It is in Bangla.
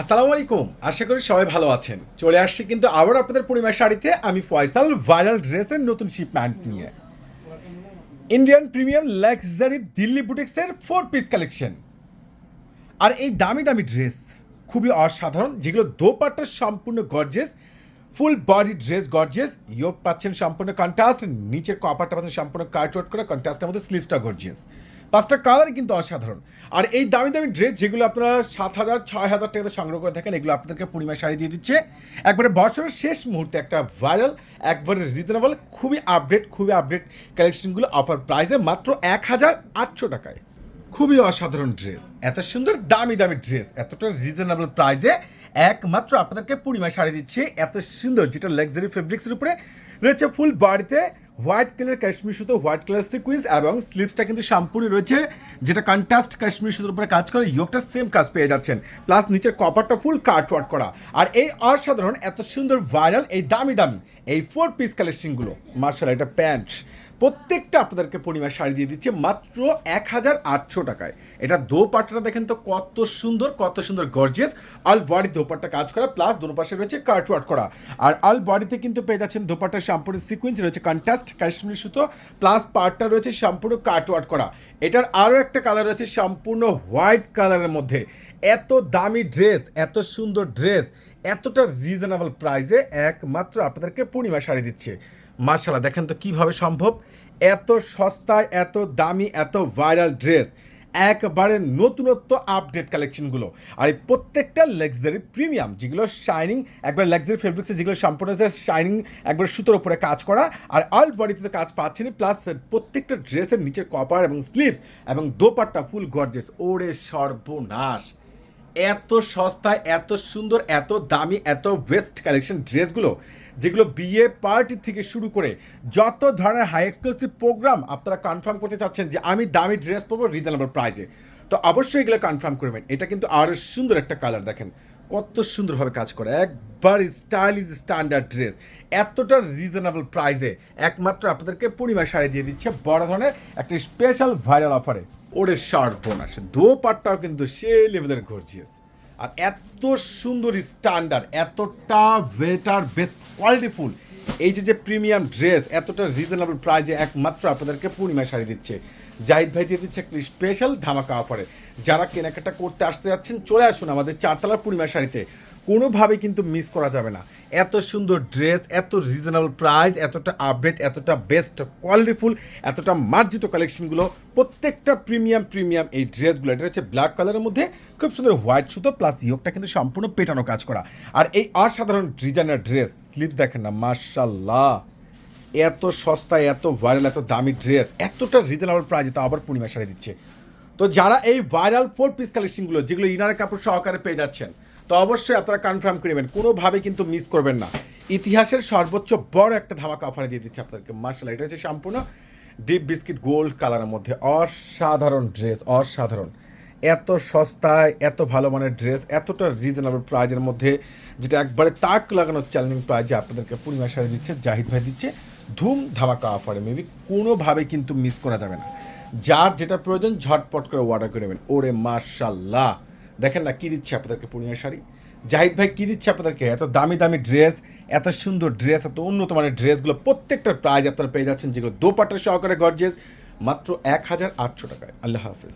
আসসালামু আলাইকুম। আশা করি সবাই ভালো আছেন। চলে আসছি কিন্তু আবার আপনাদের পরিমাণ শাড়িতে। আমি ফয়সাল, ভাইরাল ড্রেসের নতুন শিপম্যান্ট নিয়ে। ইন্ডিয়ান প্রিমিয়াম লাক্সারি দিল্লি বুটিক্সের ফোর পিস কালেকশন আর এই দামি দামি ড্রেস খুবই অসাধারণ, যেগুলো দোপাট্টা সম্পূর্ণ gorgeous full body dress gorgeous yoke পাচ্ছেন সম্পূর্ণ কন্ট্রাস্ট নিচের কপারটা পাচ্ছেন সম্পূর্ণ আউট করে কন্ট্রাস্টের মধ্যে স্লিভসটা গর্জিয়াস পাঁচটা কালার কিন্তু অসাধারণ। আর এই দামি দামি ড্রেস যেগুলো আপনারা সাত হাজার, ছয় হাজার টাকাতে সংগ্রহ করে থাকেন, এগুলো আপনাদেরকে পূর্ণিমা শাড়ি দিয়ে দিচ্ছে। একবারে বছরের শেষ মুহূর্তে একটা ভাইরাল একবারে রিজনেবল খুবই আপডেট খুবই আপডেট কালেকশনগুলো অফার প্রাইসে মাত্র এক হাজার আটশো টাকায়। খুবই অসাধারণ ড্রেস এত সুন্দর দামি দামি ড্রেস এতটা রিজনেবল প্রাইসে একমাত্র আপনাদেরকে পূর্ণিমা শাড়ি দিচ্ছে। এত সুন্দর যেটা লাক্সারি ফেব্রিক্সের উপরে রয়েছে ফুল বাড়িতে হোয়াইট কালার কাশ্মীর সুতো, হোয়াইট কালার সিকুইন্স এবং স্লিপসটা কিন্তু সম্পূর্ণ রয়েছে, যেটা কন্ট্রাস্ট কাশ্মীর সুতোর উপরে কাজ করে ইয়োকটা সেম কাজ পেয়ে যাচ্ছেন। প্লাস নিচের কপারটা ফুল কাট ওয়াট করা। আর এই অসাধারণ, এত সুন্দর ভাইরাল এই দামি দামি, এই ফোর পিস কালেকশনগুলো মার্শাল এটা প্যান্ট প্রত্যেকটা আপনাদেরকে পরিমাণ শাড়ি দিয়ে দিচ্ছে মাত্র এক হাজার আটশো টাকায়। এটা দোপাট্টাটা দেখেন তো কত সুন্দর কত সুন্দর গর্জিয়াস আল বডি দোপাট্টা কাজ করা প্লাস দোনো পাশে রয়েছে কাটওয়ার্ট করা। আর আল বডিতে কিন্তু পেয়ে যাচ্ছেন দোপাট্টার সম্পূর্ণ সিকুয়েন্স রয়েছে কন্ট্রাস্ট কাশ্মীরি সুতো প্লাস পার্টটা রয়েছে সম্পূর্ণ কাটওয়ার্ট করা। এটার আরও একটা কালার রয়েছে সম্পূর্ণ হোয়াইট কালারের মধ্যে। এত দামি ড্রেস এত সুন্দর ড্রেস এতটা রিজনেবল প্রাইসে একমাত্র আপনাদেরকে পূর্ণিমা শাড়ি দিচ্ছে। মার্শাল্লাহ, দেখেন তো কীভাবে সম্ভব? এত সস্তায়, এত দামি, এত ভাইরাল ড্রেস, একবারে নতুনত্ব আপডেট কালেকশনগুলো। আর এই প্রত্যেকটা লাক্সারি প্রিমিয়াম যেগুলো শাইনিং একবার লাক্সারি ফেব্রিক্সে যেগুলো সম্পূর্ণ শাইনিং একবার সুতোর উপরে কাজ করা, আর অল বডিতে কাজ পাচ্ছেন প্লাস প্রত্যেকটা ড্রেসের নিচের কপার এবং স্লিভ এবং দোপাট্টা ফুল গর্জেস ওরে সর্বনাশ। এত সস্তায় এত সুন্দর, এত দামি, এত বেস্ট কালেকশন ড্রেসগুলো, যেগুলো বিয়ে পার্টি থেকে শুরু করে যত ধরনের হাই এক্সক্লুসিভ প্রোগ্রাম আপনারা কনফার্ম করতে চাচ্ছেন যে আমি দামি ড্রেস পাবো রিজনেবল প্রাইজে তো অবশ্যই এগুলো কনফার্ম করবেন এটা কিন্তু আরও সুন্দর একটা কালার দেখেন। কত সুন্দরভাবে কাজ করে। একবার স্টাইলিশ স্ট্যান্ডার্ড ড্রেস এতটা রিজনেবল প্রাইসে একমাত্র আপনাদেরকে পূর্ণিমা শাড়ি দিয়ে দিচ্ছে বড় ধরনের একটা স্পেশাল ভাইরাল অফারে ওরে শার্ট বোনাস দো পাটটাও কিন্তু সে লেভেলের গর্জিয়াস আর এত সুন্দর স্ট্যান্ডার্ড এতটা বেটার বেস্ট কোয়ালিটিফুল এই যে যে প্রিমিয়াম ড্রেস এতটা রিজনেবল প্রাইজে একমাত্র আপনাদেরকে পূর্ণিমা শাড়ি দিচ্ছে। জাহিদ ভাই দিয়ে দিচ্ছে একটি স্পেশাল ধামাকা অফারে যারা কেনাকাটা করতে আসতে যাচ্ছেন, চলে আসুন আমাদের চারতলা পূর্ণিমা শাড়িতে। কোনোভাবে কিন্তু মিস করা যাবে না। এত সুন্দর ড্রেস এত রিজনেবল প্রাইস এতটা আপডেট এতটা বেস্ট কোয়ালিটিফুল এতটা মার্জিত কালেকশনগুলো প্রত্যেকটা প্রিমিয়াম প্রিমিয়াম এই ড্রেসগুলো এটা হচ্ছে ব্ল্যাক কালারের মধ্যে খুব সুন্দর হোয়াইট সুতো প্লাস ইয়োগটা কিন্তু সম্পূর্ণ পেটানো কাজ করা। আর এই অসাধারণ ডিজাইনার ড্রেস স্লিপ দেখেন না মার্শাল্লাহ এত সস্তায়, এত ভাইরাল এত দামি ড্রেস এতটা রিজনেবল প্রাইজে তো আবার পূর্ণিমা শাড়ি দিচ্ছে। তো যারা এই ভাইরাল ফোর পিস কালেকশনগুলো যেগুলো ইনার কাপড় সহকারে পেয়ে যাচ্ছেন তো অবশ্যই আপনারা কনফার্ম করে নেবেন। কোনোভাবে কিন্তু মিস করবেন না। ইতিহাসের সর্বোচ্চ বড় একটা ধামাকা অফারে দিয়ে দিচ্ছে আপনাদেরকে। মার্শাল, এটা হচ্ছে সম্পূর্ণ ডিপ বিস্কিট গোল্ড কালারের মধ্যে। অসাধারণ ড্রেস অসাধারণ। এত সস্তায়, এত ভালো মানের ড্রেস এতটা রিজনেবল প্রাইজের মধ্যে, যেটা একবারে তাক লাগানো চ্যালেঞ্জিং প্রাইজে আপনাদেরকে পূর্ণিমা শাড়ি দিচ্ছে, জাহিদ ভাই দিচ্ছে। ধুম ধামাকা অফারে মেবি কোনোভাবে কিন্তু মিস করা যাবে না। যার যেটা প্রয়োজন, ঝটপট করে অর্ডার করে নেবেন। ওরে মার্শাল্লাহ! দেখেন না, কী দিচ্ছে আপনাদেরকে পূর্ণিমা শাড়ি? জাহিদ ভাই, কী দিচ্ছে আপনাদেরকে? এত দামি দামি ড্রেস, এত সুন্দর ড্রেস, এত উন্নত মানের ড্রেসগুলো প্রত্যেকটার প্রাইজ আপনারা পেয়ে যাচ্ছেন, যেগুলো দোপাট্টা সহকারে গর্জেস মাত্র এক হাজার আটশো টাকায়। আল্লাহ হাফিজ।